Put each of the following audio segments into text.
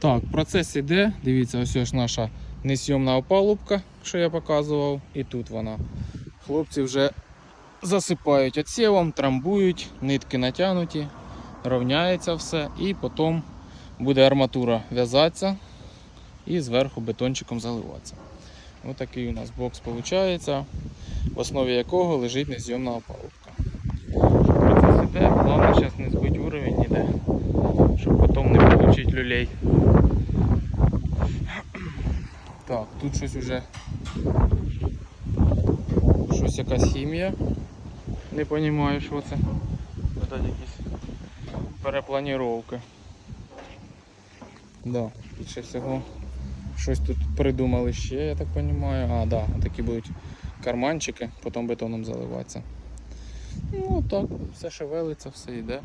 Так, процес іде. Дивіться, ось ось наша несйомна опалубка, що я показував, і тут вона. Хлопці вже засипають отсівом, трамбують, нитки натягнуті, рівняється все, і потім буде арматура в'язатися і зверху бетончиком заливатися. Ось такий у нас бокс виходить, в основі якого лежить незйомна опалубка. Процес іде, головне зараз не збити уровень ніде, щоб потім не отримати люлей. Так, тут щось уже щось якась хімія. Не розумію, що це. Видать якісь перепланіровки. Да, більше всього щось тут придумали ще, я так розумію. А, да, такі будуть карманчики, потім бетоном заливатися. Ну так, все шевелиться, все йде.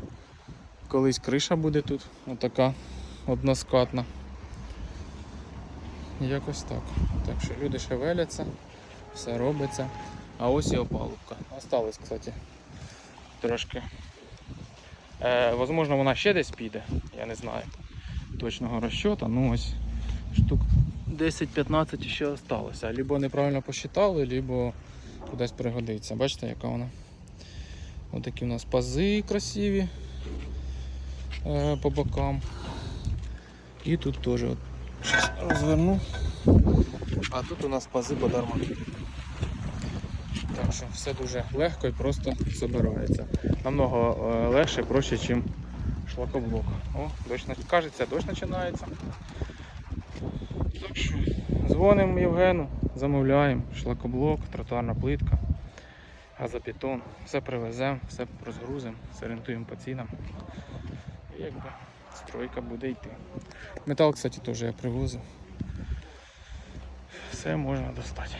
Колись криша буде тут, отака односкатна. Якось так. Так що люди шевеляться, все робиться. А ось і опалубка. Осталось, кстати, трошки. Е, возможно, вона ще десь піде, я не знаю точного розчету. Ну ось штук 10-15 ще осталося. Либо неправильно посчитали, либо кудись пригодиться. Бачите, яка вона? Ось такі у нас пази красиві е, по бокам. І тут теж розверну. А тут у нас пази по арматурі. Так що все дуже легко і просто збирається. Намного е, легше, проще, ніж шлакоблок. О, дощ, кажеться, дощ починається. Так що дзвонимо Євгену, замовляємо шлакоблок, тротуарна плитка, газобетон. Все привеземо, все розгрузимо, зорієнтуємо по цінам. І якби стройка буде йти. Метал, кстати, тоже я привозил Все можно достать